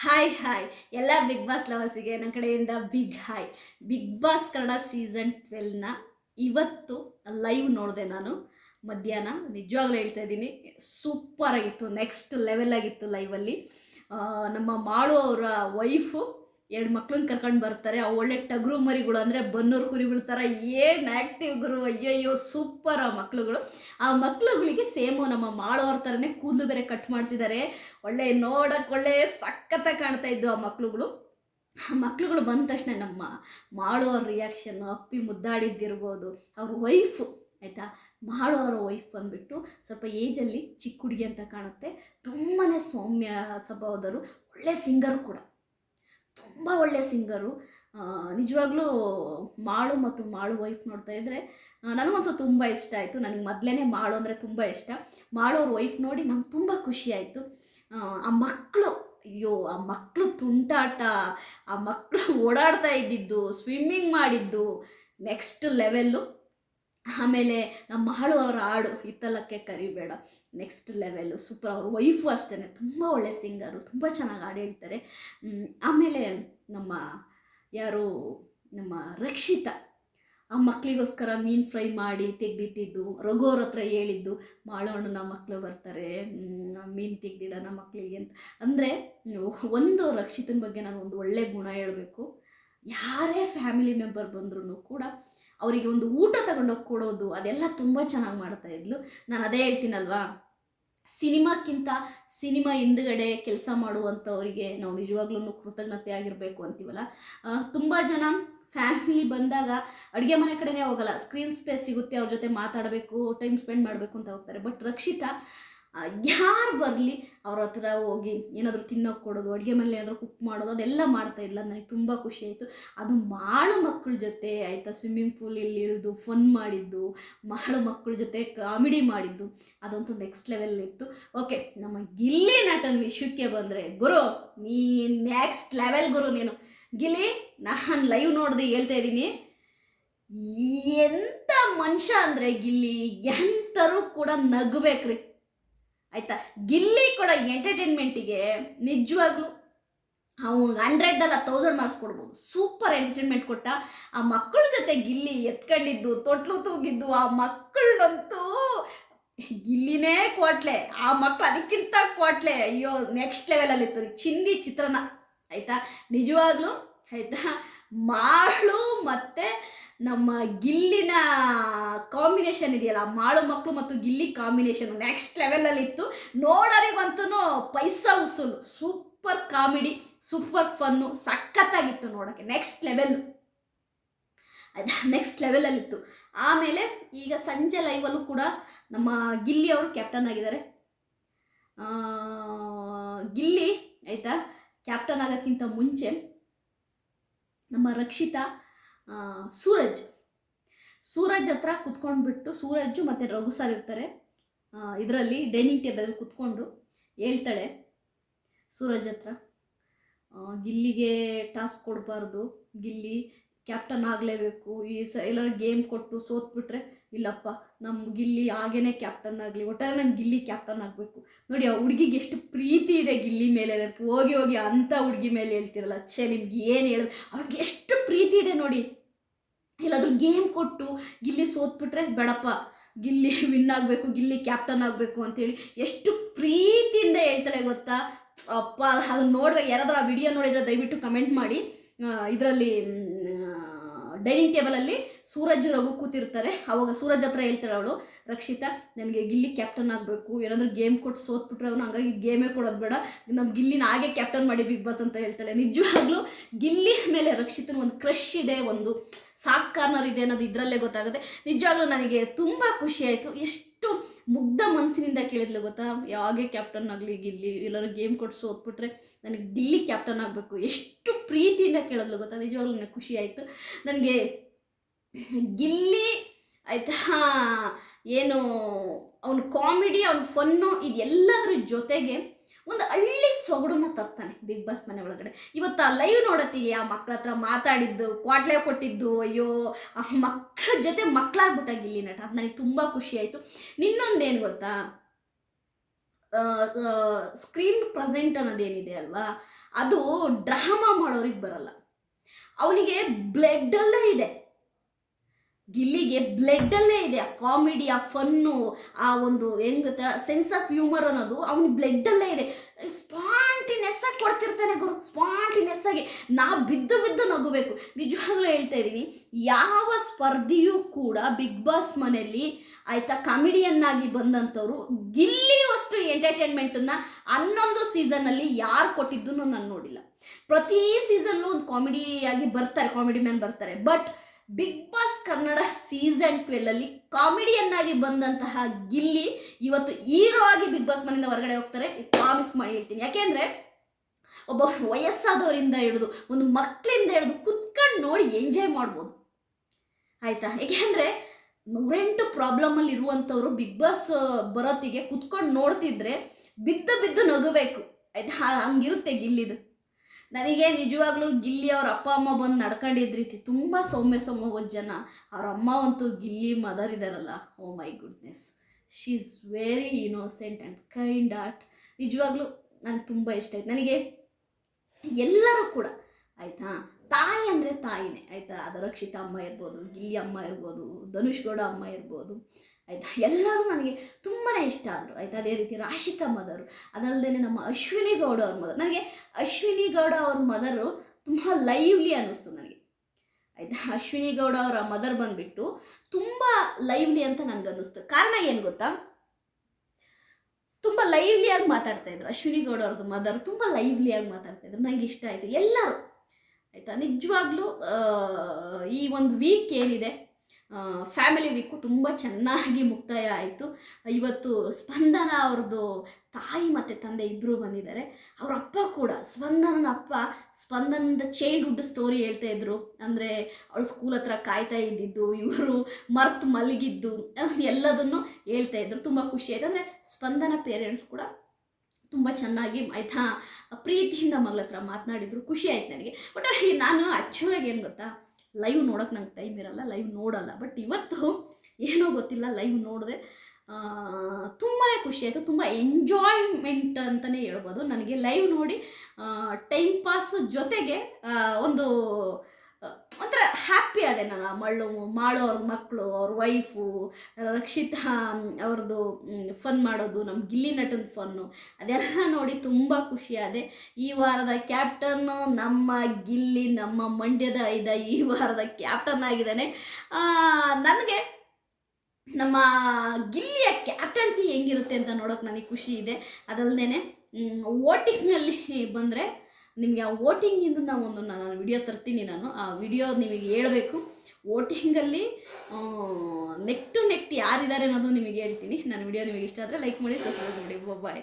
Hi hi ಎಲ್ಲ big boss ಲವರ್ಸಿಗೆ ನನ್ನ ಕಡೆಯಿಂದ big hi big boss Kannada season ಟ್ವೆಲ್ನ ಇವತ್ತು ಲೈವ್ ನೋಡಿದೆ ನಾನು. ಮಧ್ಯಾಹ್ನ ನಿಜವಾಗ್ಲೂ ಹೇಳ್ತಾ ಇದ್ದೀನಿ. ಸೂಪರ್ ಆಗಿತ್ತು. ನೆಕ್ಸ್ಟ್ ಲೆವೆಲ್ ಆಗಿತ್ತು ಲೈವಲ್ಲಿ ನಮ್ಮ ಮಾಳು ಅವರ ವೈಫು ಎರಡು ಮಕ್ಳನ್ನ ಕರ್ಕೊಂಡು ಬರ್ತಾರೆ, ಆ ಒಳ್ಳೆ ಟಗ್ರು ಮರಿಗಳು ಅಂದರೆ ಬನ್ನೂರು ಕುರಿಗಳು ಥರ ಏನು ಆ್ಯಕ್ಟಿವ್ ಗುರು, ಅಯ್ಯಯ್ಯೋ ಸೂಪರ್ ಆ ಮಕ್ಳುಗಳು. ಆ ಮಕ್ಳುಗಳಿಗೆ ಸೇಮು ನಮ್ಮ ಮಾಡೋರ ಥರನೇ ಕೂದಲು ಬೇರೆ ಕಟ್ ಮಾಡಿಸಿದ್ದಾರೆ. ಒಳ್ಳೆ ನೋಡೋಕೆ ಒಳ್ಳೆ ಸಖತ್ತಾಗಿ ಕಾಣ್ತಾ ಇದ್ದು ಆ ಮಕ್ಳುಗಳು. ಮಕ್ಳುಗಳು ಬಂದ ತಕ್ಷಣ ನಮ್ಮ ಮಾಡೋರ ರಿಯಾಕ್ಷನ್ನು ಅಪ್ಪಿ ಮುದ್ದಾಡಿದ್ದಿರ್ಬೋದು. ಅವ್ರ ವೈಫು ಆಯಿತಾ? ಮಾಡೋರ ವೈಫ್ ಬಂದುಬಿಟ್ಟು ಸ್ವಲ್ಪ ಏಜಲ್ಲಿ ಚಿಕ್ಕ ಹುಡುಗಿ ಅಂತ ಕಾಣುತ್ತೆ. ತುಂಬಾ ಸೌಮ್ಯ ಸ್ವಭಾವದವರು ಒಳ್ಳೆ ಸಿಂಗರು ಕೂಡ. ತುಂಬ ಒಳ್ಳೆಯ ಸಿಂಗರು. ನಿಜವಾಗ್ಲೂ ಮಾಳು ಮತ್ತು ಮಾಳು ವೈಫ್ ನೋಡ್ತಾ ಇದ್ದರೆ ನನಗಂತೂ ತುಂಬ ಇಷ್ಟ ಆಯಿತು. ನನಗೆ ಮೊದಲೇ ಮಾಳು ಅಂದರೆ ತುಂಬ ಇಷ್ಟ. ಮಾಳು ಅವ್ರ ವೈಫ್ ನೋಡಿ ನಂಗೆ ತುಂಬ ಖುಷಿ ಆಯಿತು. ಆ ಮಕ್ಕಳು ಅಯ್ಯೋ, ಆ ಮಕ್ಕಳು ತುಂಟಾಟ, ಆ ಮಕ್ಕಳು ಓಡಾಡ್ತಾ ಇದ್ದಿದ್ದು, ಸ್ವಿಮ್ಮಿಂಗ್ ಮಾಡಿದ್ದು, ನೆಕ್ಸ್ಟ್ ಲೆವೆಲ್ಲು. ಆಮೇಲೆ ನಮ್ಮ ಮಾಳು ಅವರ ಹಾಡು, ಹಿತ್ತಲಕ್ಕೆ ಕರಿಬೇಡ. ನೆಕ್ಸ್ಟ್ ಲೆವೆಲು ಸೂಪರ್ ಅವ್ರ ವೈಫು ಅಷ್ಟೇ ತುಂಬ ಒಳ್ಳೆ ಸಿಂಗರು ತುಂಬ ಚೆನ್ನಾಗಿ ಹಾಡು ಹೇಳ್ತಾರೆ. ಆಮೇಲೆ ನಮ್ಮ ಯಾರು, ನಮ್ಮ ರಕ್ಷಿತ, ಆ ಮಕ್ಕಳಿಗೋಸ್ಕರ ಮೀನು ಫ್ರೈ ಮಾಡಿ ತೆಗೆದಿಟ್ಟಿದ್ದು ಅವ್ರ ಹತ್ರ ಹೇಳಿದ್ದು ಮಾಳೋಣ್ಣನ ಮಕ್ಕಳು ಬರ್ತಾರೆ ಮೀನು ತೆಗ್ದಿಡೋಣ ಮಕ್ಕಳಿಗೆ ಅಂತ. ಅಂದರೆ, ಒಂದು ರಕ್ಷಿತನ ಬಗ್ಗೆ ನಾನು ಒಂದು ಒಳ್ಳೆ ಗುಣ ಹೇಳಬೇಕು. ಯಾರೇ ಫ್ಯಾಮಿಲಿ ಮೆಂಬರ್ ಬಂದ್ರೂ ಕೂಡ ಅವರಿಗೆ ಒಂದು ಊಟ ತಗೊಂಡೋಗಿ ಕೊಡೋದು, ಅದೆಲ್ಲ ತುಂಬ ಚೆನ್ನಾಗಿ ಮಾಡ್ತಾ ಇದ್ಲು. ನಾನು ಅದೇ ಹೇಳ್ತೀನಲ್ವಾ? ಸಿನಿಮಾಕ್ಕಿಂತ ಸಿನಿಮಾ ಹಿಂದ್ಗಡೆ ಕೆಲಸ ಮಾಡುವಂಥವರಿಗೆ ನಾವು ನಿಜವಾಗ್ಲೂ ಕೃತಜ್ಞತೆ ಆಗಿರಬೇಕು ಅಂತೀವಲ್ಲ? ತುಂಬ ಜನ ಫ್ಯಾಮಿಲಿ ಬಂದಾಗ ಅಡುಗೆ ಮನೆ ಕಡೆನೇ ಹೋಗಲ್ಲ. ಸ್ಕ್ರೀನ್ ಸ್ಪೇಸ್ ಸಿಗುತ್ತೆ, ಅವ್ರ ಜೊತೆ ಮಾತಾಡಬೇಕು, ಟೈಮ್ ಸ್ಪೆಂಡ್ ಮಾಡಬೇಕು ಅಂತ ಹೋಗ್ತಾರೆ. ಬಟ್ ರಕ್ಷಿತಾ ಯಾರು ಬರಲಿ ಅವ್ರ ಹತ್ರ ಹೋಗಿ ಏನಾದರೂ ತಿನ್ನೋಕೆ ಕೊಡೋದು, ಅಡುಗೆ ಮನೇಲಿ ಏನಾದರೂ ಕುಕ್ ಮಾಡೋದು, ಅದೆಲ್ಲ ಮಾಡ್ತಾ ಇಲ್ಲ ನನಗೆ ತುಂಬ ಖುಷಿ ಆಯಿತು. ಅದು ಮಾಳು ಮಕ್ಕಳ ಜೊತೆ ಆಯಿತಾ ಸ್ವಿಮ್ಮಿಂಗ್ ಪೂಲಲ್ಲಿ ಇಳಿದು ಫನ್ ಮಾಡಿದ್ದು, ಮಾಳು ಮಕ್ಕಳ ಜೊತೆ ಕಾಮಿಡಿ ಮಾಡಿದ್ದು ಅದಂತೂ ನೆಕ್ಸ್ಟ್ ಲೆವೆಲ್ ಇತ್ತು. ಓಕೆ ನಮ್ಮ ಗಿಲ್ಲಿ ನಟನ್ ವಿಷಯಕ್ಕೆ ಬಂದರೆ, ಗುರು, ನೀ ನೆಕ್ಸ್ಟ್ ಲೆವೆಲ್ ಗುರು ನೀನು. ಗಿಲ್ಲಿ, ನಾನು ಲೈವ್ ನೋಡ್ದೆ ಹೇಳ್ತಾ ಇದ್ದೀನಿ. ಎಂಥ ಮನುಷ್ಯ ಅಂದರೆ ಗಿಲ್ಲಿ ಎಂಥರೂ ಕೂಡ ನಗಬೇಕ್ರಿ. ಆಯ್ತಾ? ಗಿಲ್ಲಿ ಕೂಡ ಎಂಟರ್ಟೈನ್ಮೆಂಟಿಗೆ ನಿಜವಾಗ್ಲೂ ಅವ್ನು ಹಂಡ್ರೆಡ್ ಅಲ್ಲ ತೌಸಂಡ್ ಮಾರ್ಕ್ಸ್ ಕೊಡ್ಬೋದು. ಸೂಪರ್ ಎಂಟರ್ಟೈನ್ಮೆಂಟ್ ಕೊಟ್ಟ ಆ ಮಕ್ಕಳ ಜೊತೆ ಗಿಲ್ಲಿ ಎತ್ಕೊಂಡಿದ್ದು, ತೊಟ್ಲು ತೂಗಿದ್ದು, ಆ ಮಕ್ಕಳನ್ನಂತೂ ಗಿಲ್ಲಿನೇ ಕೋಟ್ಲೆ ಆ ಮಕ್ಕಳು ಅದಕ್ಕಿಂತ ಕೋಟ್ಲೆ ಅಯ್ಯೋ ನೆಕ್ಸ್ಟ್ ಲೆವೆಲಲ್ಲಿತ್ತು ಇತ್ತು. ಚಿಂದಿ ಚಿತ್ರನ. ಆಯಿತಾ? ನಿಜವಾಗ್ಲೂ, ಆಯಿತಾ? ಮಾಳು ಮತ್ತು ನಮ್ಮ ಗಿಲ್ಲಿನ ಕಾಂಬಿನೇಷನ್ ಇದೆಯಲ್ಲ, ಮಾಳು ಮಕ್ಕಳು ಮತ್ತು ಗಿಲ್ಲಿ ಕಾಂಬಿನೇಷನ್ ನೆಕ್ಸ್ಟ್ ಲೆವೆಲಲ್ಲಿತ್ತು ನೋಡೋರಿಗಂತೂ ಪೈಸಾ ಉಸುಲು ಸೂಪರ್ ಕಾಮಿಡಿ ಸೂಪರ್ ಫನ್ನು ಸಖತ್ತಾಗಿತ್ತು ನೋಡೋಕ್ಕೆ ನೆಕ್ಸ್ಟ್ ಲೆವೆಲ್ ನೆಕ್ಸ್ಟ್ ಲೆವೆಲಲ್ಲಿತ್ತು ಆಮೇಲೆ ಈಗ ಸಂಜೆ ಲೈವಲ್ಲೂ ಕೂಡ ನಮ್ಮ ಗಿಲ್ಲಿ ಅವರು ಕ್ಯಾಪ್ಟನ್ ಆಗಿದ್ದಾರೆ. ಗಿಲ್ಲಿ, ಆಯಿತಾ? ಕ್ಯಾಪ್ಟನ್ ಆಗೋದ್ಕಿಂತ ಮುಂಚೆ ನಮ್ಮ ರಕ್ಷಿತಾ ಸೂರಜ್. ಸೂರಜ್ ಹತ್ರ ಕುತ್ಕೊಂಡ್ಬಿಟ್ಟು ಸೂರಜ್ಜು ಮತ್ತು ರಘು ಸರ್ ಇರ್ತಾರೆ. ಇದರಲ್ಲಿ ಡೈನಿಂಗ್ ಟೇಬಲ್ ಕುತ್ಕೊಂಡು ಹೇಳ್ತಾಳೆ ಸೂರಜ್ ಹತ್ರ. ಗಿಲ್ಲಿಗೆ ಟಾಸ್ಕ್ ಕೊಡಬಾರ್ದು. ಗಿಲ್ಲಿ ಕ್ಯಾಪ್ಟನ್ ಆಗಲೇಬೇಕು, ಈ ಸ ಎಲ್ಲರೂ ಗೇಮ್ ಕೊಟ್ಟು ಸೋತ್ಬಿಟ್ರೆ ಇಲ್ಲಪ್ಪ ನಮ್ಮ ಗಿಲ್ಲಿ ಹಾಗೇನೆ ಕ್ಯಾಪ್ಟನ್ ಆಗಲಿ, ಒಟ್ಟಾರೆ ನಂಗೆ ಗಿಲ್ಲಿ ಕ್ಯಾಪ್ಟನ್ ಆಗಬೇಕು. ನೋಡಿ, ಆ ಹುಡುಗಿಗೆ ಎಷ್ಟು ಪ್ರೀತಿ ಇದೆ ಗಿಲ್ಲಿ ಮೇಲೆ ಅದಕ್ಕೆ ಹೋಗಿ ಹೋಗಿ ಅಂಥ ಹುಡುಗಿ ಮೇಲೆ ಹೇಳ್ತಿರಲ್ಲ, ಛೇ, ನಿಮ್ಗೆ ಏನು ಹೇಳು? ಅವ್ರಿಗೆ ಎಷ್ಟು ಪ್ರೀತಿ ಇದೆ ನೋಡಿ. ಎಲ್ಲಾದರೂ ಗೇಮ್ ಕೊಟ್ಟು ಗಿಲ್ಲಿ ಸೋತ್ಬಿಟ್ರೆ ಬೇಡಪ್ಪ, ಗಿಲ್ಲಿ ವಿನ್ ಆಗಬೇಕು, ಗಿಲ್ಲಿ ಕ್ಯಾಪ್ಟನ್ ಆಗಬೇಕು ಅಂತೇಳಿ ಎಷ್ಟು ಪ್ರೀತಿಯಿಂದ ಹೇಳ್ತಾಳೆ ಗೊತ್ತಾ? ಅಪ್ಪ, ಅದನ್ನ ನೋಡ್ಬೇಕು. ಯಾರಾದರೂ ಆ ವಿಡಿಯೋ ನೋಡಿದರೆ ದಯವಿಟ್ಟು ಕಮೆಂಟ್ ಮಾಡಿ. ಇದರಲ್ಲಿ ಡೈನಿಂಗ್ ಟೇಬಲಲ್ಲಿ ಸೂರಜ್ ರಘು ಕೂತಿರ್ತಾರೆ. ಅವಾಗ ಸೂರಜ್ ಹತ್ರ ಹೇಳ್ತಾಳೆ ಅವಳು, ರಕ್ಷಿತ, ನನಗೆ ಗಿಲ್ಲಿ ಕ್ಯಾಪ್ಟನ್ ಆಗಬೇಕು. ಏನಾದರೂ ಗೇಮ್ ಕೊಟ್ಟು ಸೋತ್ಬಿಟ್ರೆ ಅವನು ಹಂಗಾಗಿ ಗೇಮೇ ಕೊಡೋದು ಬೇಡ. ನಮ್ಮ ಗಿಲ್ಲಿನ ಹಾಗೆ ಕ್ಯಾಪ್ಟನ್ ಮಾಡಿ ಬಿಗ್ ಬಾಸ್ ಅಂತ ಹೇಳ್ತಾಳೆ. ನಿಜವಾಗ್ಲೂ ಗಿಲ್ಲಿ ಮೇಲೆ ರಕ್ಷಿತನ ಒಂದು ಕ್ರಶ್ ಇದೆ ಒಂದು ಸಾಫ್ಟ್ ಕಾರ್ನರ್ ಇದೆ ಅನ್ನೋದು ಇದರಲ್ಲೇ ಗೊತ್ತಾಗುತ್ತೆ. ನಿಜವಾಗ್ಲೂ ನನಗೆ ತುಂಬ ಖುಷಿ ಆಯಿತು. ಎಷ್ಟು ಮುಗ್ಧ ಮನಸ್ಸಿನಿಂದ ಕೇಳಿದ್ಲು ಗೊತ್ತಾ? ಯಾವಾಗೆ ಕ್ಯಾಪ್ಟನ್ ಆಗಲಿ, ಗಿಲ್ಲಿ, ಎಲ್ಲರೂ ಗೇಮ್ ಕೊಟ್ಟು ಸೋತ್ಬಿಟ್ರೆ ನನಗೆ ಗಿಲ್ಲಿ ಕ್ಯಾಪ್ಟನ್ ಆಗಬೇಕು. ಎಷ್ಟು ಪ್ರೀತಿಯಿಂದ ಕೇಳಿದ್ಲು ಗೊತ್ತಾ? ನಿಜವಾಗ್ಲೂ ನನಗೆ ಖುಷಿ ಆಯಿತು. ನನಗೆ ಗಿಲ್ಲಿ, ಆಯಿತಾ? ಏನು, ಅವನ ಕಾಮಿಡಿ ಅವನ ಫನ್ನು ಇದೆಲ್ಲದ್ರ ಜೊತೆಗೆ ಒಂದು ಹಳ್ಳಿ ಸೊಗಡನ್ನ ತರ್ತಾನೆ ಬಿಗ್ ಬಾಸ್ ಮನೆ ಒಳಗಡೆ. ಇವತ್ತು ಆ ಲೈವ್ ನೋಡತ್ತೀವಿ ಆ ಮಕ್ಳ ಹತ್ರ ಮಾತಾಡಿದ್ದು, ಕ್ವಾಟ್ಲೆ ಕೊಟ್ಟಿದ್ದು, ಅಯ್ಯೋ, ಆ ಮಕ್ಕಳ ಜೊತೆ ಮಕ್ಕಳಾಗ್ಬಿಟ್ಟಾಗ ಇಲ್ಲಿ ನಟ. ನನಗೆ ತುಂಬ ಖುಷಿ ಆಯಿತು. ನಿನ್ನೊಂದೇನು ಗೊತ್ತಾ? ಸ್ಕ್ರೀನ್ ಪ್ರೆಸೆಂಟ್ ಅನ್ನೋದೇನಿದೆ ಅಲ್ವಾ? ಅದು ಡ್ರಾಮಾ ಮಾಡೋರಿಗೆ ಬರಲ್ಲ. ಅವನಿಗೆ ಬ್ಲಡ್ಡಲ್ಲೇ ಇದೆ. ಗಿಲ್ಲಿಗೆ ಬ್ಲಡ್ಡಲ್ಲೇ ಇದೆ. ಆ ಕಾಮಿಡಿ ಆ ಫನ್ನು ಆ ಒಂದು ಹೆಂಗ ಸೆನ್ಸ್ ಆಫ್ ಹ್ಯೂಮರ್ ಅನ್ನೋದು ಅವನ ಬ್ಲಡ್ಡಲ್ಲೇ ಇದೆ. ಸ್ಪಾಂಟಿನೆಸ್ ಆಗಿ ಕೊಡ್ತಿರ್ತಾನೆ ಗುರು ಸ್ಪಾಂಟಿನೆಸ್ ಆಗಿ. ನಾ ಬಿದ್ದು ಬಿದ್ದು ನಗಬೇಕು. ನಿಜವಾಗ್ಲೂ ಹೇಳ್ತಾ ಇದ್ದೀನಿ ಯಾವ ಸ್ಪರ್ಧಿಯೂ ಕೂಡ ಬಿಗ್ ಬಾಸ್ ಮನೆಯಲ್ಲಿ ಆಯ್ತಾ ಕಾಮಿಡಿಯನ್ನಾಗಿ ಬಂದಂಥವ್ರು ಗಿಲ್ಲಿಯಷ್ಟು ಎಂಟರ್ಟೈನ್ಮೆಂಟನ್ನು ಹನ್ನೊಂದು ಸೀಸನ್ನಲ್ಲಿ ಯಾರು ಕೊಟ್ಟಿದ್ದು ನಾನು ನೋಡಿಲ್ಲ. ಪ್ರತಿ ಸೀಸನ್ನು ಒಂದು ಕಾಮಿಡಿಯಾಗಿ ಬರ್ತಾರೆ ಕಾಮಿಡಿ ಮ್ಯಾನ್ ಬರ್ತಾರೆ. But big boss Kannada season ಟ್ವೆಲ್ಲಲ್ಲಿ ಕಾಮಿಡಿಯನ್ನಾಗಿ ಬಂದಂತಹ ಗಿಲ್ಲಿ ಇವತ್ತು ಹೀರೋ ಆಗಿ ಬಿಗ್ ಬಾಸ್ ಮನೆಯಿಂದ ಹೊರಗಡೆ ಹೋಗ್ತಾರೆ. ಪ್ರಾಮಿಸ್ ಮಾಡಿ ಹೇಳ್ತೀನಿ. ಯಾಕೆಂದ್ರೆ ಒಬ್ಬ ವಯಸ್ಸಾದವರಿಂದ ಹಿಡಿದು ಒಂದು ಮಕ್ಕಳಿಂದ ಹಿಡಿದು ಕುತ್ಕೊಂಡು ನೋಡಿ ಎಂಜಾಯ್ ಮಾಡ್ಬೋದು. ಆಯ್ತಾ? ಯಾಕೆಂದ್ರೆ ನೂರೆಂಟು ಪ್ರಾಬ್ಲಮಲ್ಲಿ ಇರುವಂಥವ್ರು ಬಿಗ್ ಬಾಸ್ ಬರೋತ್ತಿಗೆ ಕುತ್ಕೊಂಡು ನೋಡ್ತಿದ್ರೆ ಬಿದ್ದು ಬಿದ್ದು ನಗಬೇಕು. ಆಯ್ತಾ? ಹಂಗಿರುತ್ತೆ ಗಿಲ್ಲಿದು. ನನಗೆ ನಿಜವಾಗ್ಲೂ ಗಿಲ್ಲಿ ಅವ್ರ ಅಪ್ಪ ಅಮ್ಮ ಬಂದು ನಡ್ಕೊಂಡಿದ್ರಿ ರೀತಿ ತುಂಬ ಸೌಮ್ಯ ಸೌಮ್ಯವಾದ ಜನ. ಅವ್ರ ಅಮ್ಮ ಅಂತೂ ಗಿಲ್ಲಿ ಮದರ್ ಇದ್ದಾರಲ್ಲ ಓ my goodness she is very innocent and kind heart ನಿಜವಾಗ್ಲೂ ನನಗೆ ತುಂಬ ಇಷ್ಟ ಆಯ್ತು. ನನಗೆ ಎಲ್ಲರೂ ಕೂಡ, ಆಯಿತಾ? ತಾಯಿ ಅಂದರೆ ತಾಯಿನೇ, ಆಯಿತಾ? ಅದರಕ್ಷಿತ ಅಮ್ಮ ಇರ್ಬೋದು, ಗಿಲ್ಲಿ ಅಮ್ಮ ಇರ್ಬೋದು, ಧನುಷ್ ಗೌಡ ಅಮ್ಮ ಇರ್ಬೋದು. ಆಯಿತಾ? ಎಲ್ಲರೂ ನನಗೆ ತುಂಬಾ ಇಷ್ಟ ಆದರು, ಆಯಿತಾ? ಅದೇ ರೀತಿ ರಾಶಿಕಾ ಮದರು. ಅದಲ್ಲದೆ ನಮ್ಮ ಅಶ್ವಿನಿ ಗೌಡ ಅವ್ರ ಮದರ್. ನನಗೆ ಅಶ್ವಿನಿ ಗೌಡ ಅವ್ರ ಮದರು ತುಂಬ ಲೈವ್ಲಿ ಅನ್ನಿಸ್ತು ನನಗೆ. ಆಯಿತಾ? ಅಶ್ವಿನಿ ಗೌಡ ಅವರ ಮದರ್ ಬಂದುಬಿಟ್ಟು ತುಂಬ ಲೈವ್ಲಿ ಅಂತ ನನಗೆ ಅನ್ನಿಸ್ತು. ಕಾರಣ ಏನು ಗೊತ್ತಾ? ತುಂಬ ಲೈವ್ಲಿಯಾಗಿ ಮಾತಾಡ್ತಾ ಇದ್ರು. ಅಶ್ವಿನಿ ಗೌಡ ಅವ್ರದ್ದು ಮದರ್ ತುಂಬ ಲೈವ್ಲಿಯಾಗಿ ಮಾತಾಡ್ತಾ ಇದ್ರು. ನನಗೆ ಇಷ್ಟ ಆಯಿತು. ಎಲ್ಲರೂ, ಆಯಿತಾ? ನಿಜವಾಗ್ಲೂ ಈ ಒಂದು ವೀಕ್ ಏನಿದೆ ಫ್ಯಾಮಿಲಿ ವೀಕು ತುಂಬ ಚೆನ್ನಾಗಿ ಮುಕ್ತಾಯ ಆಯಿತು. ಇವತ್ತು ಸ್ಪಂದನ ಅವ್ರದ್ದು ತಾಯಿ ಮತ್ತು ತಂದೆ ಇಬ್ಬರು ಬಂದಿದ್ದಾರೆ. ಅವ್ರ ಅಪ್ಪ ಕೂಡ ಸ್ಪಂದನನ ಅಪ್ಪ ಸ್ಪಂದನದ ಚೈಲ್ಡ್ಹುಡ್ ಸ್ಟೋರಿ ಹೇಳ್ತಾ ಇದ್ರು. ಅಂದರೆ ಅವಳು ಸ್ಕೂಲ್ ಹತ್ರ ಕಾಯ್ತಾ ಇದ್ದಿದ್ದು, ಇವರು ಮರ್ತು ಮಲಗಿದ್ದು, ಎಲ್ಲದನ್ನು ಹೇಳ್ತಾ ಇದ್ರು. ತುಂಬ ಖುಷಿ ಆಯಿತು. ಅಂದರೆ ಸ್ಪಂದನ ಪೇರೆಂಟ್ಸ್ ಕೂಡ ತುಂಬ ಚೆನ್ನಾಗಿ ಆಯ್ತಾ ಪ್ರೀತಿಯಿಂದ ಮಗಳ ಹತ್ರ ಮಾತನಾಡಿದ್ರು. ಖುಷಿ ಆಯ್ತು ನನಗೆ. ಬಟ್ ನಾನು ಆ್ಯಕ್ಚುಲಾಗಿ ಏನು ಗೊತ್ತಾ ಲೈವ್ ನೋಡೋಕೆ ನಂಗೆ ಟೈಮ್ ಇರಲ್ಲ ಲೈವ್ ನೋಡಲ್ಲ. ಬಟ್ ಇವತ್ತು ಏನೋ ಗೊತ್ತಿಲ್ಲ ಲೈವ್ ನೋಡಿದೆ ತುಂಬಾ ಖುಷಿ ಆಯಿತು, ತುಂಬ ಎಂಜಾಯ್ಮೆಂಟ್ ಅಂತಲೇ ಹೇಳ್ಬೋದು. ನನಗೆ ಲೈವ್ ನೋಡಿ ಟೈಮ್ ಪಾಸ್ ಜೊತೆಗೆ ಒಂದು ಒಂಥರ ಹ್ಯಾಪಿ ಅದೆ ನಾನು ಮಳ್ಳು, ಮಾಳು ಅವ್ರ ಮಕ್ಕಳು ಅವ್ರ ವೈಫು ರಕ್ಷಿತಾ ಅವ್ರದ್ದು ಫನ್ ಮಾಡೋದು ನಮ್ಮ ಗಿಲ್ಲಿ ನಟನ್ ಫನ್ನು ಅದೆಲ್ಲ ನೋಡಿ ತುಂಬ ಖುಷಿಯಾದೆ ಈ ವಾರದ ಕ್ಯಾಪ್ಟನ್ನು ನಮ್ಮ ಗಿಲ್ಲಿ, ನಮ್ಮ ಮಂಡ್ಯದ ಇದ ಈ ವಾರದ ಕ್ಯಾಪ್ಟನ್ ಆಗಿದ್ದಾನೆ. ನನಗೆ ನಮ್ಮ ಗಿಲ್ಲಿಯ ಕ್ಯಾಪ್ಟನ್ಸಿ ಹೆಂಗಿರುತ್ತೆ ಅಂತ ನೋಡೋಕೆ ನನಗೆ ಖುಷಿ ಇದೆ. ಅದಲ್ಲದೆ ವೋಟಿಂಗ್ನಲ್ಲಿ ಬಂದರೆ ನಿಮಗೆ ಆ ವೋಟಿಂಗಿಂದು ನಾವು ಒಂದು ನಾನು ವಿಡಿಯೋ ತರ್ತೀನಿ ನಾನು. ಆ ವಿಡಿಯೋ ನಿಮಗೆ ಹೇಳಬೇಕು. ವೋಟಿಂಗಲ್ಲಿ ನೆಕ್ ಟು ನೆಕ್ಟ್ ಯಾರಿದ್ದಾರೆ ಅನ್ನೋದು ನಿಮಗೆ ಹೇಳ್ತೀನಿ. ನಾನು ವಿಡಿಯೋ ನಿಮಗೆ ಇಷ್ಟ ಆದರೆ ಲೈಕ್ ಮಾಡಿ ಸಬ್ಸ್ಕ್ರೈಬ್ ಮಾಡಿ. ಬಾಯ್